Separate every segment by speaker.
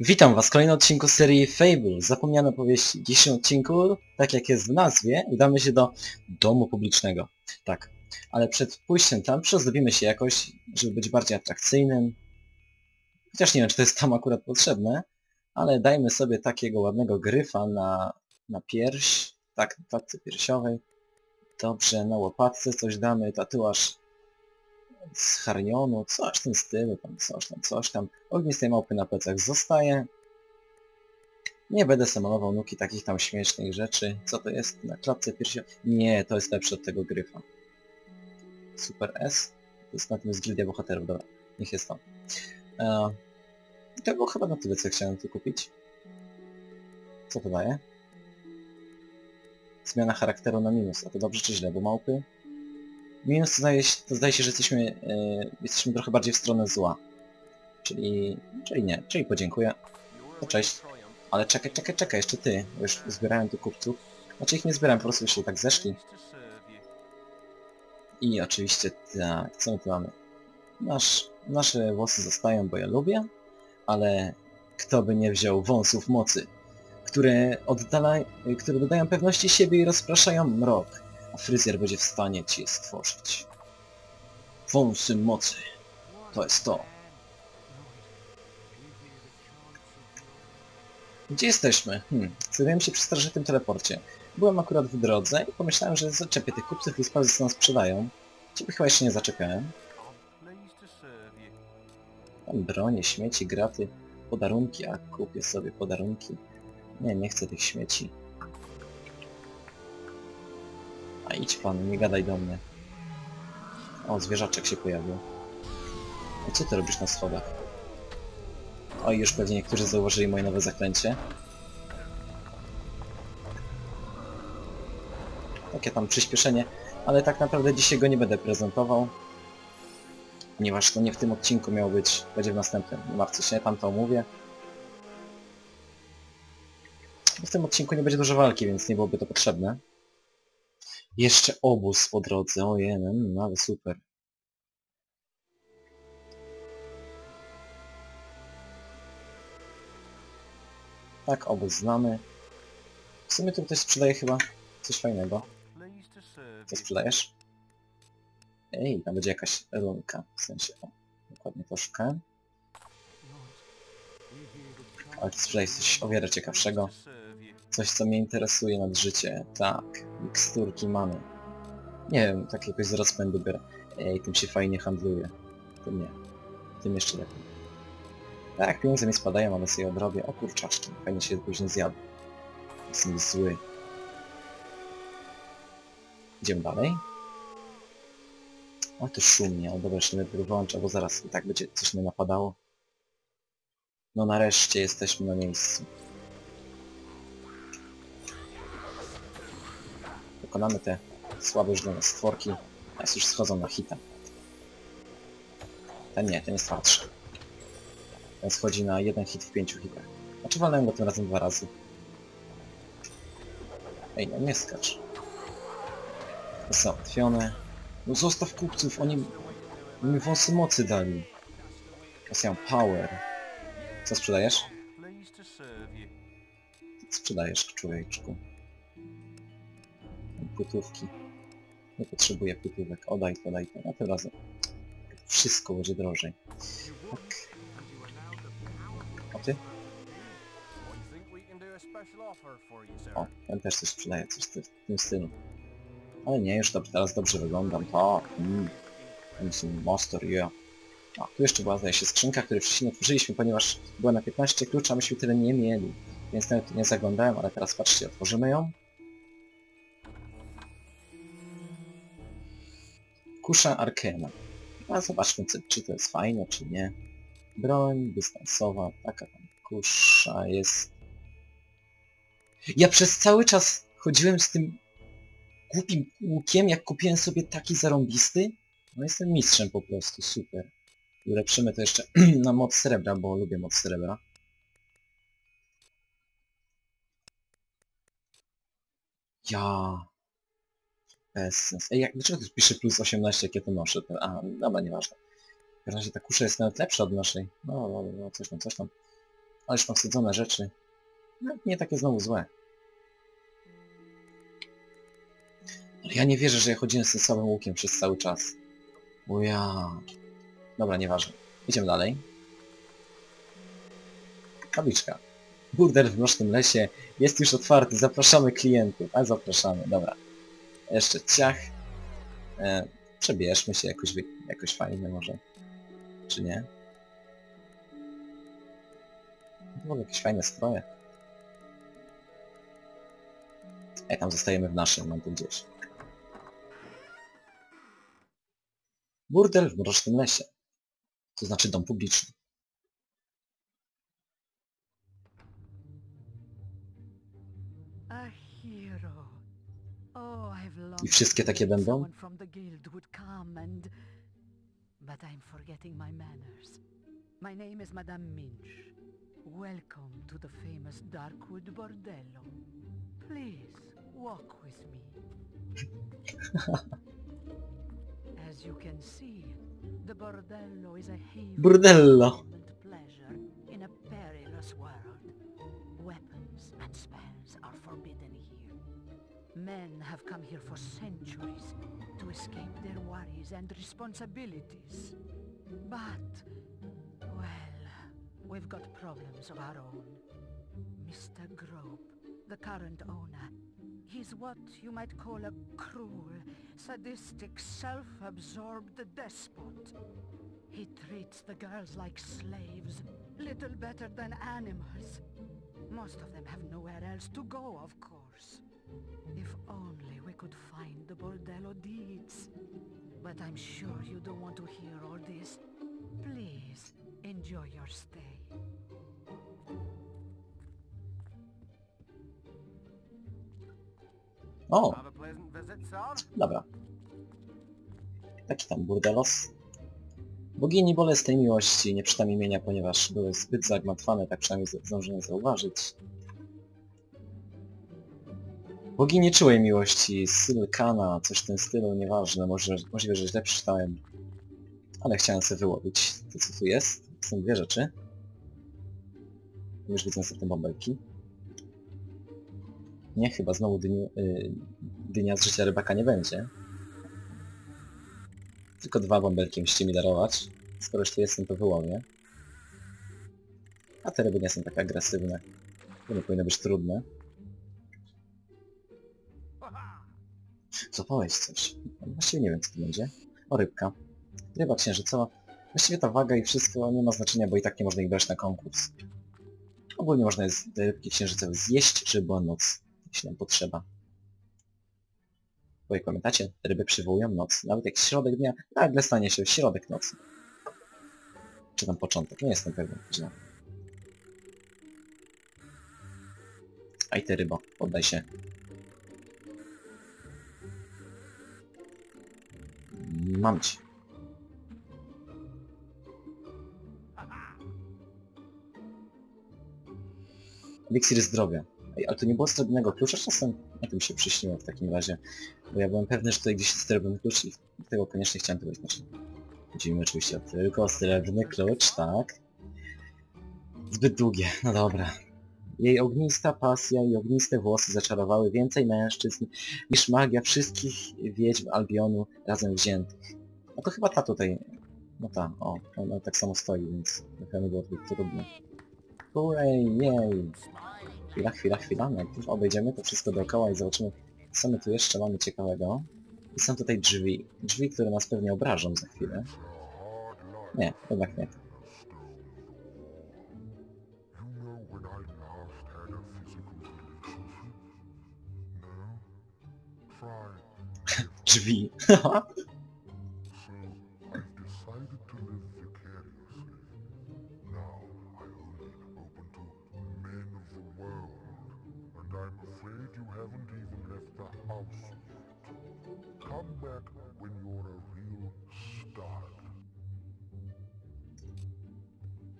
Speaker 1: Witam Was w kolejnym odcinku serii Fable, zapomniane powieści. W dzisiejszym odcinku, tak jak jest w nazwie, udamy się do domu publicznego. Tak, ale przed pójściem tam przezdobimy się jakoś, żeby być bardziej atrakcyjnym. Chociaż nie wiem, czy to jest tam akurat potrzebne, ale dajmy sobie takiego ładnego gryfa na, na pierś, tak, klatce piersiowej. Dobrze, na łopatce coś damy, tatuaż z harnionu, coś w tym stylu, tam coś tam, coś tam. Ognistej małpy na plecach zostaje. Nie będę samolował nuki takich tam śmiesznych rzeczy. Co to jest na klatce piersiowej? Nie, to jest lepsze od tego gryfa. Super S? To jest na tym jest Gildia Bohaterów, dobra. Niech jest tam. E, to było chyba na tyle, co chciałem tu kupić. Co to daje? Zmiana charakteru na minus. A to dobrze czy źle, bo małpy Minus to zdaje się, to zdaje się że jesteśmy, yy, jesteśmy trochę bardziej w stronę zła. Czyli, czyli nie, czyli podziękuję. Cześć. Ale czekaj, czekaj, czekaj, jeszcze ty, już zbierałem tu kupców. Znaczy ich nie zbierałem, po prostu jeszcze tak zeszli. I oczywiście tak, co my tu mamy? Nasz, nasze włosy zostają, bo ja lubię, ale kto by nie wziął wąsów mocy, które, oddala, które dodają pewności siebie i rozpraszają mrok a fryzjer będzie w stanie ci je stworzyć. Wąsy mocy. To jest to. Gdzie jesteśmy? Hmm, się przy starożytnym teleporcie. Byłem akurat w drodze i pomyślałem, że zaczepię tych kupców i sprawdzę co nam sprzedają. Ciebie chyba jeszcze nie zaczepiałem. Tam bronie, śmieci, graty, podarunki, a kupię sobie podarunki. Nie, nie chcę tych śmieci. Idź pan, nie gadaj do mnie. O, zwierzaczek się pojawił. A co ty robisz na schodach? Oj, już pewnie niektórzy zauważyli moje nowe zaklęcie. Takie tam przyspieszenie, ale tak naprawdę dzisiaj go nie będę prezentował. Ponieważ to nie w tym odcinku miał być, będzie w następnym. Nie się, tam to omówię. W tym odcinku nie będzie dużo walki, więc nie byłoby to potrzebne. Jeszcze obóz po drodze, ojej, no, no ale super. Tak, obóz znamy. W sumie tu ktoś sprzedaje chyba coś fajnego. Co sprzedajesz? Ej, tam będzie jakaś runka, w sensie, o, dokładnie to szukałem. Ale ty sprzedajesz coś o wiele ciekawszego. Coś, co mnie interesuje nad życie. Tak, miksturki mamy. Nie wiem, tak jakoś z rozpędu biorę. Ej, tym się fajnie handluje. Tym nie. Tym jeszcze lepiej. Tak, pieniądze mi spadają, ale sobie odrobię. O kurczaczki, fajnie się później zjadł. Jestem zły. Idziemy dalej. O, to szumnie. O, dobra, jeszcze najpierw wyłączę, bo zaraz i tak będzie coś mnie napadało. No nareszcie jesteśmy na miejscu. Pokonamy te słabe już dla nas stworki, teraz już schodzą na hita. Ten nie, ten jest twardszy. Ten schodzi na jeden hit w pięciu hitach. Znaczy walnąłem go tym razem dwa razy. Ej, no nie skacz. Załatwione. No zostaw kupców, oni mi wąsy mocy dali. Teraz power. Co sprzedajesz? Sprzedajesz, człowieczku płytówki. Nie potrzebuję płytówek. O daj to, daj to. A tym razem wszystko będzie drożej. Tak. A ty? O, ten też coś sprzedaje, coś w tym stylu. Ale nie, już dobrze, teraz dobrze wyglądam. Tak, mm. Master, yeah. A, tu jeszcze była, zdaje się, skrzynka, której wcześniej otworzyliśmy, ponieważ była na 15 kluczy, a myśmy tyle nie mieli. Więc nawet nie zaglądałem, ale teraz patrzcie, otworzymy ją. Kusza Arkena. A zobaczmy, czy to jest fajne, czy nie. Broń dystansowa, taka tam kusza jest. Ja przez cały czas chodziłem z tym głupim łukiem, jak kupiłem sobie taki zarąbisty. No jestem mistrzem po prostu, super. Ulepszymy to jeszcze na moc srebra, bo lubię moc srebra. Ja, bez sensu. Ej, jak, dlaczego tu pisze plus 18, jak ja to noszę? A, dobra, nieważne. W każdym razie ta kusza jest nawet lepsza od naszej. No, no, no, coś tam, coś tam. Ależ mam wsadzone rzeczy. No, nie takie znowu złe. Ale ja nie wierzę, że ja chodziłem z tym samym łukiem przez cały czas. Bo ja... Dobra, nieważne. Idziemy dalej. Tabliczka. Burdel w Mrocznym Lesie jest już otwarty. Zapraszamy klientów. A zapraszamy, dobra. Jeszcze ciach. E, przebierzmy się jakoś, jakoś fajnie może. Czy nie? Ogóle jakieś fajne stroje. Ej, tam zostajemy w naszym, mam tu gdzieś. Burdel w Mrocznym Lesie. To znaczy dom publiczny. I wszystkie takie będą?
Speaker 2: But I'm forgetting my manners. My name is Madame Minch. Welcome to the famous Darkwood Bordello. Please, walk with me. As you can see, the Bordello is a haven
Speaker 1: Burdello.
Speaker 2: Men have come here for centuries to escape their worries and responsibilities. But, well, we've got problems of our own. Mr. Grope, the current owner, he's what you might call a cruel, sadistic, self-absorbed despot. He treats the girls like slaves, little better than animals. Most of them have nowhere else to go, of course. If only we could find the bordello deeds. But I'm sure you don't want to hear all this. Please, enjoy your stay.
Speaker 1: O, dobra. Taki tam burdelos. Bogini bolesnej miłości nie przytam imienia, ponieważ były zbyt zagmatwane, tak przynajmniej zdążyłem zauważyć. Bogini czułej miłości, Sylkana, coś w tym stylu, nieważne, może, możliwe, że źle przeczytałem. Ale chciałem sobie wyłowić to, co tu jest. Są dwie rzeczy. Już widzę następne bąbelki. Nie, chyba znowu dyniu, y, dynia z życia rybaka nie będzie. Tylko dwa bąbelki musicie mi darować. Skoro już tu jestem, to wyłowię. A te ryby nie są tak agresywne. To nie powinno być trudne. Złapałeś coś. Właściwie nie wiem, co to będzie. O, rybka. Ryba księżycowa. Właściwie ta waga i wszystko nie ma znaczenia, bo i tak nie można ich brać na konkurs. Ogólnie można jest rybki księżycowe zjeść, była noc, jeśli nam potrzeba. Bo jak pamiętacie, ryby przywołują noc. Nawet jak środek dnia, nagle stanie się środek nocy. Czy tam początek, nie jestem pewien. Źle. Aj ty rybo, poddaj się. Mam cię. Eliksir zdrowia. Ej, ale to nie było srebrnego klucza czasem? Na tym się przyśniło w takim razie. Bo ja byłem pewny, że tutaj gdzieś jest srebrny klucz i tego koniecznie chciałem tego znaczy. Chodzimy oczywiście tylko srebrny klucz, tak? Zbyt długie, no dobra. Jej ognista pasja i ogniste włosy zaczarowały więcej mężczyzn niż magia wszystkich wiedźm Albionu razem wziętych. No to chyba ta tutaj... No ta, o, ona tak samo stoi, więc na pewno było to trudne. Hurray, jej! Chwila, chwila, chwila, najpierw obejdziemy to wszystko dookoła i zobaczymy, co my tu jeszcze mamy ciekawego. I są tutaj drzwi. Drzwi, które nas pewnie obrażą za chwilę. Nie, jednak nie.
Speaker 3: Stud.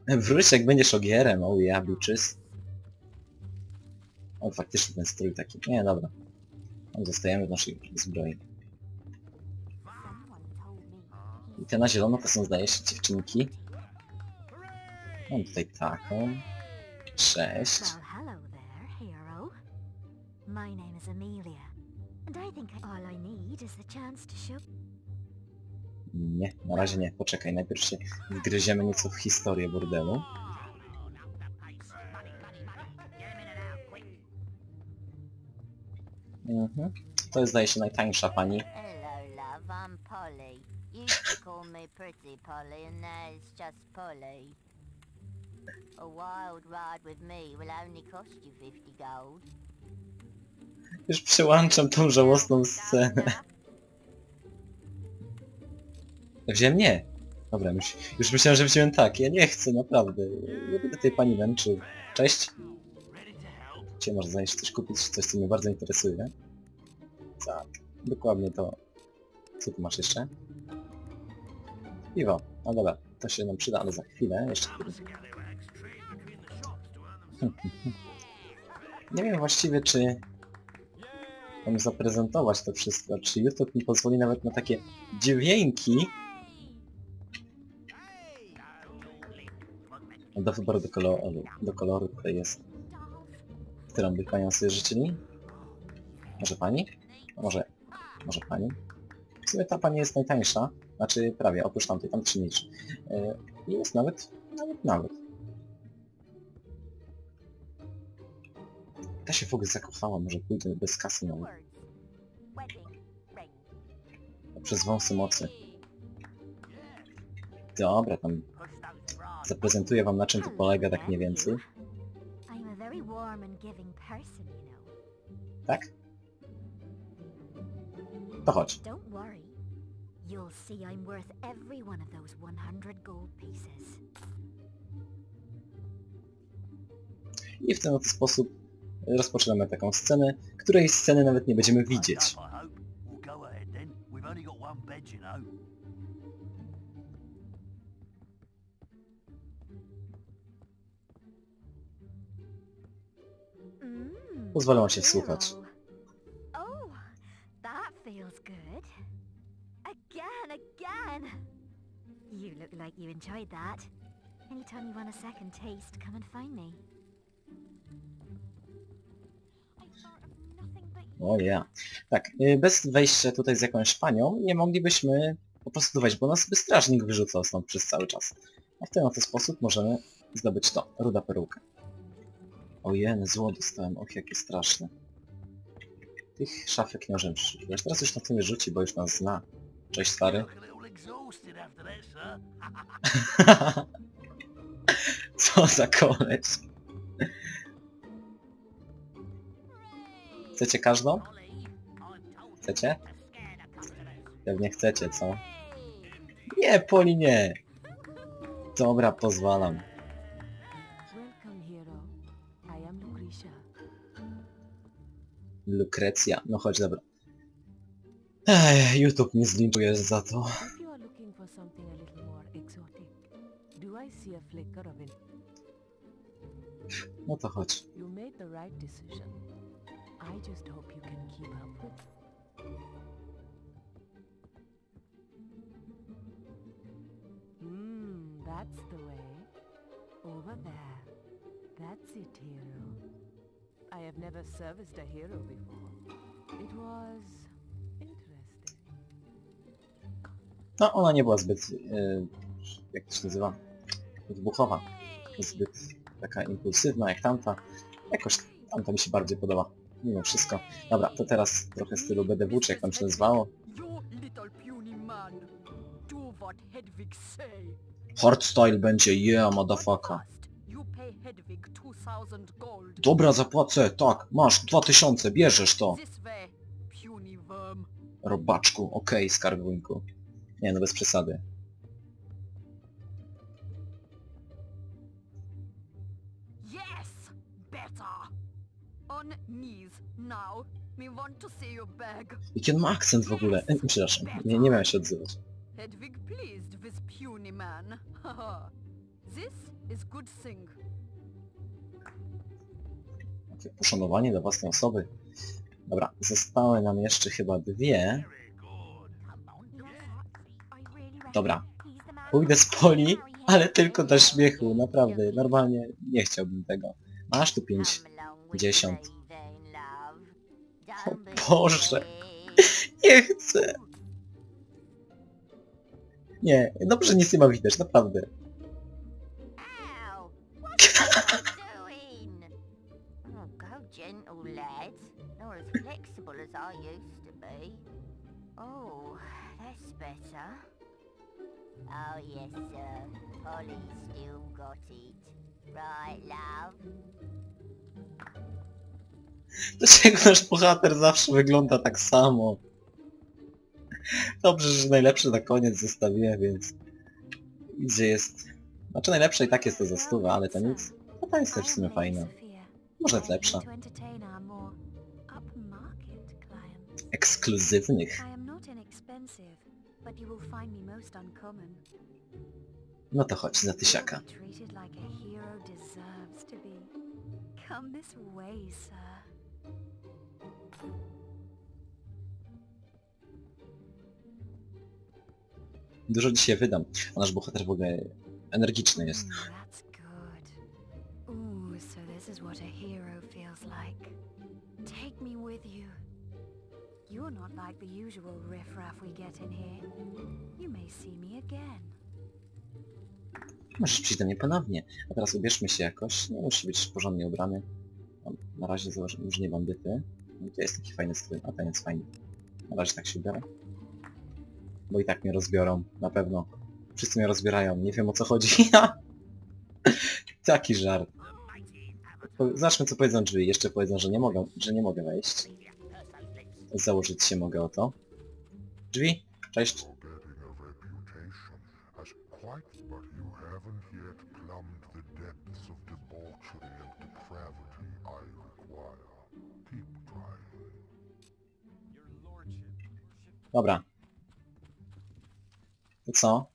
Speaker 1: Wróć jak będziesz ogierem, o ja, bitches. O, faktycznie ten strój taki. Nie, dobra. Zostajemy w naszej zbroi. I te na zielono to są zdaje się dziewczynki. Mam tutaj taką. Cześć.
Speaker 4: Well, hello there, hero. My name is Amelia, and I think all I need is the chance to show...
Speaker 1: Nie, na razie nie. Poczekaj, najpierw się wgryziemy nieco w historię bordelu. Mhm. To jest zdaje się najtańsza pani.
Speaker 5: Hello, love. I'm Polly. Call me Pretty Polly, and now it's just Polly. A wild ride with me will only cost you 50 gold.
Speaker 1: Już przełączam tą żałosną scenę. Wziąłem nie. Dobra, już, już myślałem, że wziąłem tak. Ja nie chcę, naprawdę. Nie będę tej pani męczył. Cześć. Cię może znaleźć coś kupić, coś co mnie bardzo interesuje. Tak, dokładnie to. Co tu masz jeszcze? Piwo. No dobra, to się nam przyda, ale za chwilę. Jeszcze Nie wiem właściwie, czy mam zaprezentować to wszystko, czy YouTube mi pozwoli nawet na takie dźwięki do wyboru do koloru, do koloru tutaj jest, którą Panią sobie życzyli? Może Pani? A Może, może Pani? W sumie ta Pani jest najtańsza, znaczy prawie, oprócz tamtej, tam trzy nic. Yy, I jest nawet, nawet, nawet. Ta się w ogóle zakochała, może pójdę bez kasy. Przez wąsy mocy. Dobra, tam zaprezentuję wam na czym to polega tak mniej więcej. Tak? To chodź.
Speaker 4: You'll see I'm worth every one of those 100 gold pieces.
Speaker 1: I w ten sposób rozpoczynamy taką scenę, której sceny nawet nie będziemy widzieć.
Speaker 6: I hope. Well,
Speaker 4: Again, again. You look like you enjoyed that. Anytime you want a second taste, come and find me.
Speaker 1: O ja. Tak, y, bez wejścia tutaj z jakąś panią nie moglibyśmy po prostu wejść, bo nas by strażnik wyrzucał stąd przez cały czas. A w ten oto sposób możemy zdobyć to, ruda perukę. Ojej, zło dostałem, och jakie straszne. Tych szafek nie możemy przeszukiwać. Teraz już na nie rzuci, bo już nas zna. Cześć stary. Co za koleś. Chcecie każdą? Chcecie? Pewnie chcecie, co? Nie, Poli nie! Dobra, pozwalam. Lukrecja. No chodź, dobra. Ej, YouTube mnie zlinczuje za to.
Speaker 2: If you are looking for something a little more exotic, do I see a flicker of it?
Speaker 1: No to chodź.
Speaker 2: You made the right decision. I just hope you can keep up with Hmm, that's the way. Over there. That's it, hero. I have never serviced a hero before. It was
Speaker 1: No, ona nie była zbyt... e, jak to się nazywa? Wybuchowa. Zbyt taka impulsywna jak tamta. Jakoś tamta mi się bardziej podoba. Mimo wszystko. Dobra, to teraz trochę stylu BDW, czy jak tam się nazywało. Hardstyle będzie, yeah, motherfucker.
Speaker 2: You pay Hedwig 2000 gold.
Speaker 1: Dobra, zapłacę, tak, masz, 2000, bierzesz to. Robaczku, okej, skarbunku. Nie, no bez przesady.
Speaker 2: Yes! Better! On knees, now. Me want to see.
Speaker 1: Jaki on ma akcent w ogóle? E, przepraszam, nie, nie miałem się odzywać.
Speaker 2: Hedwig pleased with puny man. This is good thing.
Speaker 1: Poszanowanie dla własnej osoby. Dobra, zostały nam jeszcze chyba dwie. Dobra, pójdę z poli, ale tylko dla śmiechu, naprawdę. Normalnie nie chciałbym tego. Masz tu pięć.
Speaker 5: Come along with
Speaker 1: dziesiąt.
Speaker 5: me then, love.
Speaker 1: O
Speaker 5: Don't be
Speaker 1: Boże. Nie chcę. Nie, dobrze nic nie ma widać, naprawdę.
Speaker 5: Oh, yes, sir. Polly's still got it. Right, love?
Speaker 1: Dlaczego nasz bohater zawsze wygląda tak samo? Dobrze, że najlepszy na koniec zostawiłem, więc... Gdzie jest... Znaczy najlepsze i tak jest to za stówę, ale to nic. No ta jest też w sumie fajna. Może jest lepsza. Ekskluzywnych.
Speaker 4: You will find me most uncommon.
Speaker 1: No to chodź za tysiaka.
Speaker 4: Treated like a hero deserves to be. Come this way, sir.
Speaker 1: Dużo dzisiaj wydam, a nasz bohater w ogóle energiczny jest.
Speaker 4: Mm, that's good. Ooh, so this is what a hero feels like. Take me with you. You're not like the usual riffraff we get in here. You may see me again.
Speaker 1: Możesz przyjść do mnie ponownie. A teraz ubierzmy się jakoś. Nie musi być porządnie ubrany. No, Na razie już nie bandyty. No, to jest taki fajny strój, a ten jest fajny. Na razie tak się ubiorę. Bo i tak mnie rozbiorą, na pewno. Wszyscy mnie rozbierają, nie wiem o co chodzi. taki żart. Zobaczmy co powiedzą drzwi. Jeszcze powiedzą, że nie mogę, że nie mogę wejść. Założyć się mogę o to. Drzwi? Cześć. Dobra. To co?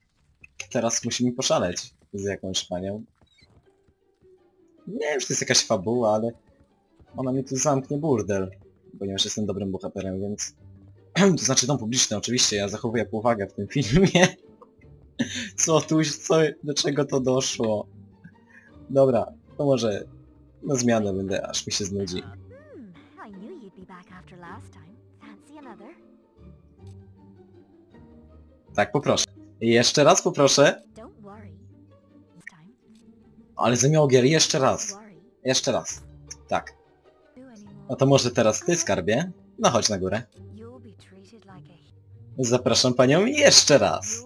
Speaker 1: Teraz musimy poszaleć z jakąś panią. Nie wiem, czy to jest jakaś fabuła, ale ona mi tu zamknie burdel, ponieważ jestem dobrym bohaterem, więc... to znaczy dom publiczny, oczywiście, ja zachowuję powagę w tym filmie. co tu, co, do czego to doszło? Dobra, to może na zmianę będę, aż mi się znudzi.
Speaker 4: Hmm?
Speaker 1: Tak, poproszę. I jeszcze raz poproszę, ale zemiogier, jeszcze
Speaker 4: don't
Speaker 1: raz. Jeszcze raz. Tak. No to może teraz ty, skarbie? No chodź na górę. Zapraszam panią jeszcze raz.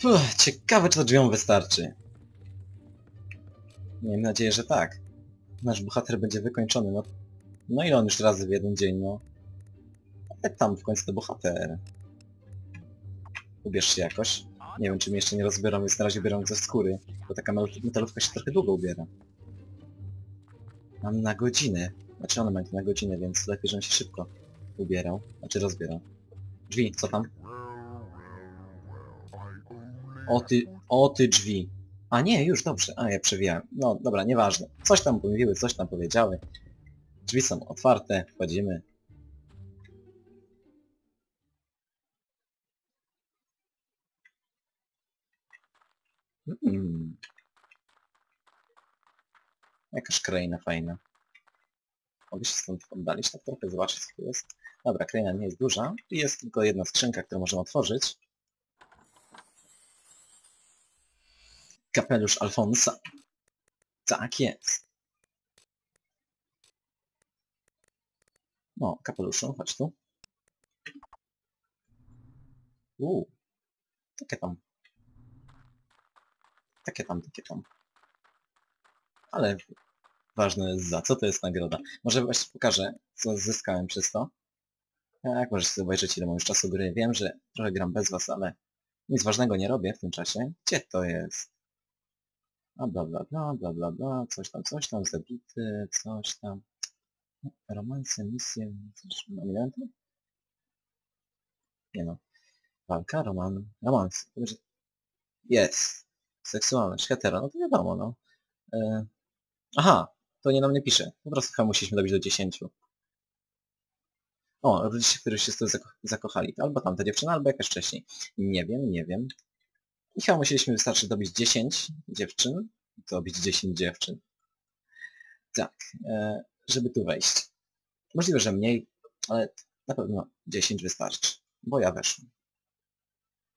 Speaker 1: Puh, ciekawe czy to drzwiom wystarczy. Miejmy nadzieję, że tak. Nasz bohater będzie wykończony, no. No ile on już razy w jeden dzień, no. Ale tam w końcu to bohater. Ubierz się jakoś. Nie wiem, czy mnie jeszcze nie rozbiorą, więc na razie ubieram ze skóry. Bo taka metalówka się trochę długo ubiera. Mam na godzinę. Znaczy one mają na godzinę, więc lepiej, żebym się szybko ubierał. Znaczy rozbierał. Drzwi, co tam? O ty, o ty drzwi. A nie, już dobrze. A ja przewijałem. No dobra, nieważne. Coś tam mówiły, coś tam powiedziały. Drzwi są otwarte, wchodzimy. Mm. Jakaż kraina fajna. Mogę się stąd oddalić tak trochę, zobaczyć co tu jest. Dobra, kraina nie jest duża. I jest tylko jedna skrzynka, którą możemy otworzyć. Kapelusz Alfonsa. Tak jest. No, kapeluszu, chodź tu. Uuu. Takie tam. Takie tam, takie tam. Ale ważne jest za co to jest nagroda. Może właśnie pokażę, co zyskałem przez to. Jak możesz sobie obejrzeć, ile mam już czasu gry. Wiem, że trochę gram bez was, ale nic ważnego nie robię w tym czasie. Gdzie to jest? A bla bla bla, bla bla bla, coś tam, coś tam, zabity, coś tam. Romanse, misje, coś, nominanty? Nie no. Walka, roman, romans. Dobrze. Jest. Seksualność, hetero, no to wiadomo, no. E... Aha, to nie na mnie pisze. Po prostu chyba musieliśmy dobić do 10. O, rodzice, którzy się z tym zako zako zakochali. Albo tamta dziewczyna, albo jakaś wcześniej. Nie wiem, nie wiem. I chyba musieliśmy wystarczy dobić 10 dziewczyn. Dobić 10 dziewczyn. Tak, e, żeby tu wejść. Możliwe, że mniej, ale na pewno 10 wystarczy, bo ja weszłem.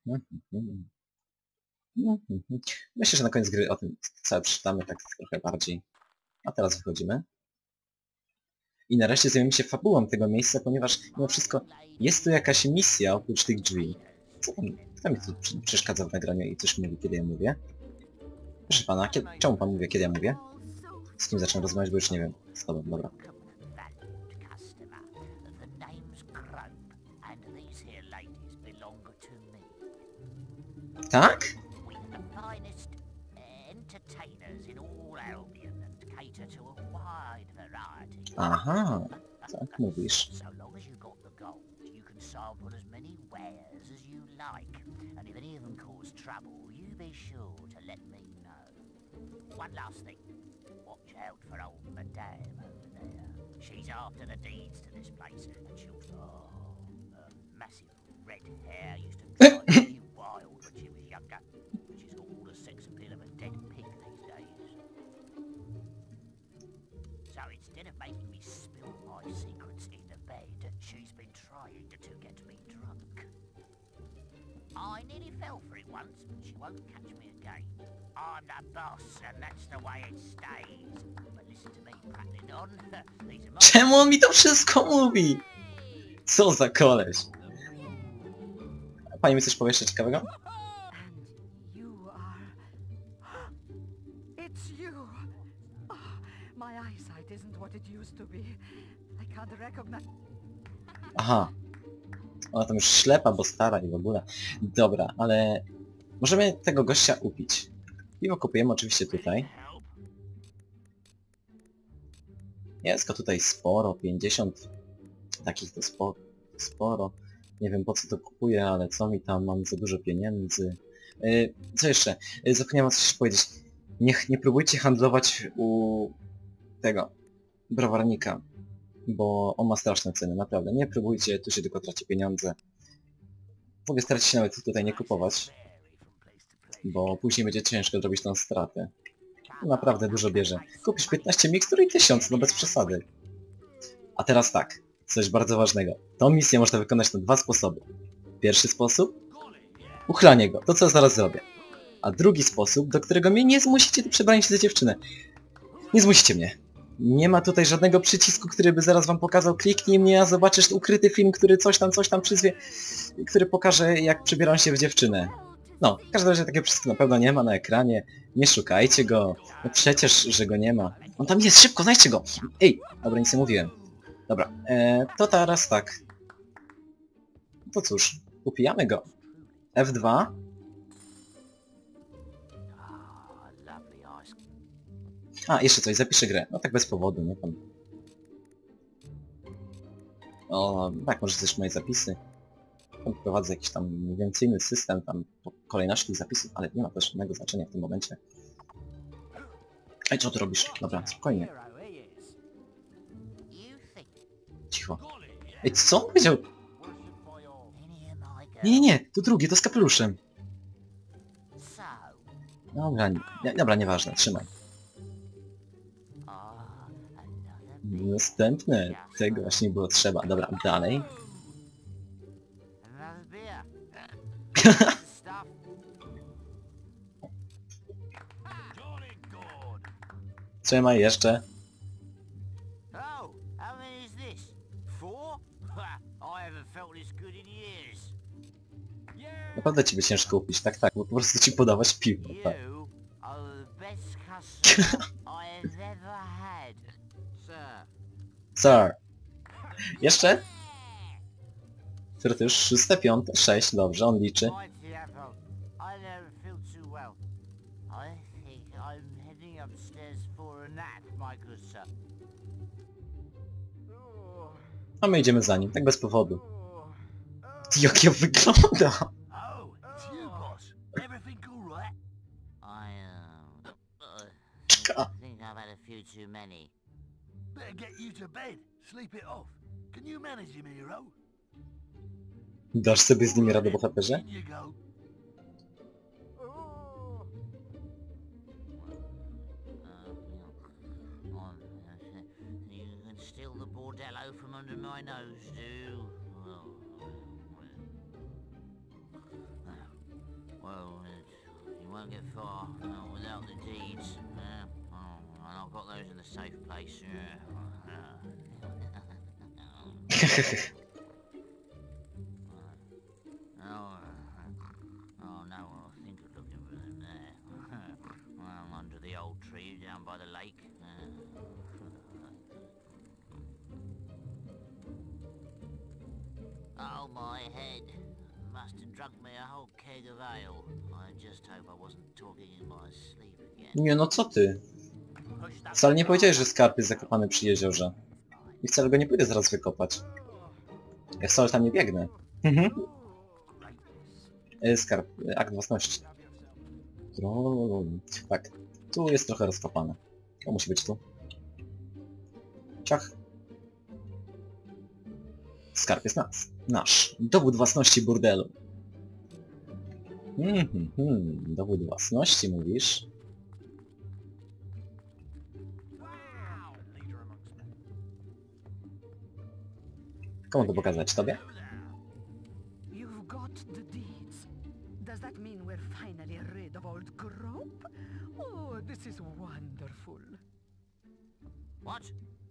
Speaker 1: Mhm. Mhm. Myślę, że na koniec gry o tym całe przeczytamy tak trochę bardziej. A teraz wychodzimy. I nareszcie zajmiemy się fabułą tego miejsca, ponieważ mimo wszystko jest tu jakaś misja oprócz tych drzwi. Co tam, kto mi tu przeszkadza w nagraniu i coś mówi, kiedy ja mówię? Proszę pana, kiedy, czemu pan mówi, kiedy ja mówię? Z kim zacząłem rozmawiać, bo już nie wiem. Z tobą, dobra.
Speaker 6: Valued
Speaker 1: Aha, tak mówisz.
Speaker 6: So long as you've got the gold, you can sample as many wares as you like. And if any of them cause trouble, you be sure to let me know. One last thing. Watch out for old Madame over there. She's after the deeds to this place, and she'll... Oh, massive red hair used to So instead of making me spill my secrets in the bed, she's been trying to get me drunk. I nearly fell for it once, but she won't catch me again. I'm the boss, and that's the way it stays. But listen to me prattling on. These are my...
Speaker 1: Czemu on mi to wszystko mówi? Co za koleś? Pani mi coś powie jeszcze ciekawego? Aha. Ona tam już ślepa, bo stara i w ogóle. Dobra, ale... Możemy tego gościa upić. Piwo kupujemy oczywiście tutaj. Jest go tutaj sporo, 50 takich to sporo, sporo. Nie wiem po co to kupuję, ale co mi tam, mam za dużo pieniędzy. Yy, co jeszcze? Yy, zapomniałem coś powiedzieć. Niech nie próbujcie handlować u tego browarnika, bo on ma straszne ceny, naprawdę. Nie próbujcie, tu się tylko traci pieniądze. Ogóle starajcie się nawet tutaj nie kupować, bo później będzie ciężko zrobić tą stratę. Naprawdę dużo bierze. Kupisz 15 mikstur i 1000, no bez przesady. A teraz tak, coś bardzo ważnego. Tą misję można wykonać na dwa sposoby. Pierwszy sposób? Uchlanie go, to co zaraz zrobię. A drugi sposób, do którego mnie nie zmusicie do przebrania się za dziewczynę. Nie zmusicie mnie. Nie ma tutaj żadnego przycisku, który by zaraz wam pokazał, kliknij mnie, a zobaczysz ukryty film, który coś tam, coś tam przyzwie, który pokaże, jak przebieram się w dziewczynę. No, w każdym razie takiego przycisku na pewno nie ma na ekranie. Nie szukajcie go. No przecież, że go nie ma. On tam jest, szybko, znajdźcie go! Ej! Dobra, nic nie mówiłem. Dobra, e, to teraz tak. To cóż, upijamy go. F2. A, jeszcze coś, zapiszę grę. No tak bez powodu, nie tam. O, tak, może też moje zapisy. Tam Prowadzę jakiś tam inwencyjny system, tam kolejności zapisów, ale nie ma też żadnego znaczenia w tym momencie. Ej, co ty robisz? Dobra, spokojnie, cicho. Ej, co on powiedział? Nie, nie, nie, to drugie, to z kapeluszem. Dobra, nie, dobra, nieważne, trzymaj. Następne, tego właśnie było trzeba. Dobra, dalej.
Speaker 6: Good.
Speaker 1: Trzymaj jeszcze. Naprawdę ciebie ciężko upić, tak, tak, bo po prostu ci podawać piwo, tak.
Speaker 6: Sir.
Speaker 1: Jeszcze? Które to już szóste, piąte, sześć, dobrze, on liczy.
Speaker 6: A my
Speaker 1: idziemy za nim, tak bez powodu. Jak ja wygląda!
Speaker 6: Oh, um...
Speaker 1: Czeka.
Speaker 7: Better get you to bed. Sleep it off. Can you manage him, hero?
Speaker 1: Dasz sobie z nimi radę, bohaterze?
Speaker 7: You go.
Speaker 6: Oh, oh, from under my nose, do? Well, you won't get far uh, without the deeds. Uh, oh, I've got those in the safe place.
Speaker 1: Nie no co ty? Wcale nie powiedziałeś, że skarb jest zakopany przy jeziorze. I wcale go nie pójdę zaraz wykopać. Ja wcale tam nie biegnę. Mhm. E, Skarb, e, akt własności. Tak, tu jest trochę rozkopane. To musi być tu. Ciach. Skarb jest nas. Nasz. Dowód własności burdelu. Mhm, mhm. Dowód własności mówisz? Komu to pokazać? Tobie?
Speaker 2: You've got the deeds. Does that mean we're finally rid of old Grope? Oh, this is wonderful.
Speaker 6: What?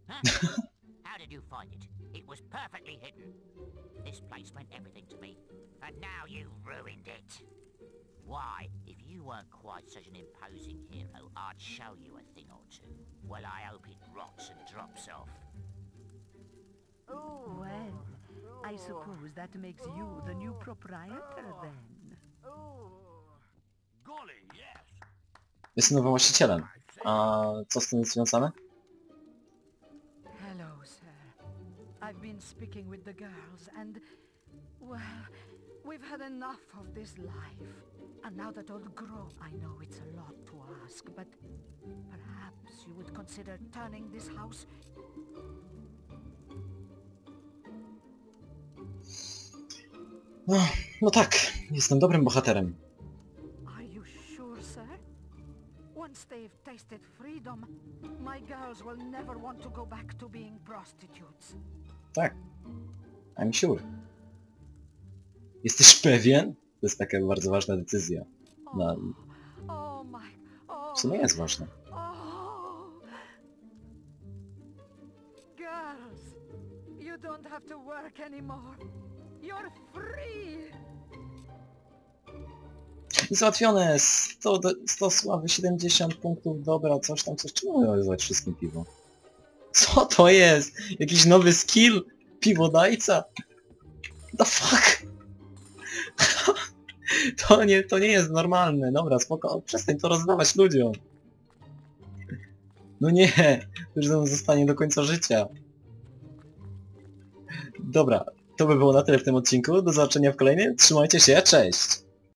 Speaker 6: Huh? How did you find it? It was perfectly hidden. This place meant everything to me, and now you've ruined it. Why, if you weren't quite such an imposing hero, I'd show you a thing or two. Well, I hope it rots and drops off.
Speaker 2: Well, I suppose that makes you the new proprietor then.
Speaker 7: Golly, yes.
Speaker 1: Jestem nowym właścicielem. A co z tym jest związane?
Speaker 2: Hello, sir. I've been speaking with the girls and, well, we've had enough of this life. And now that old Grow, I know it's a lot to ask, but perhaps you would consider turning this house
Speaker 1: No, no tak, jestem dobrym bohaterem.
Speaker 2: Are you sure, sir? Once they've tasted freedom, my girls will never want to go back to being prostitutes.
Speaker 1: Tak. I'm sure. Jesteś pewien? To jest taka bardzo ważna decyzja. No, w sumie jest ważna.
Speaker 2: Girls, you don't have to work anymore. Free.
Speaker 1: Załatwione! 100, do- 100 sławy, 70 punktów, dobra, coś tam, coś. Czemu nazywać wszystkim piwo? Co to jest? Jakiś nowy skill? Piwodajca? The fuck? To nie, to nie jest normalne. Dobra, spoko, przestań to rozdawać ludziom. No nie, to już ze mną zostanie do końca życia. Dobra, to by było na tyle w tym odcinku. Do zobaczenia w kolejnym. Trzymajcie się, cześć!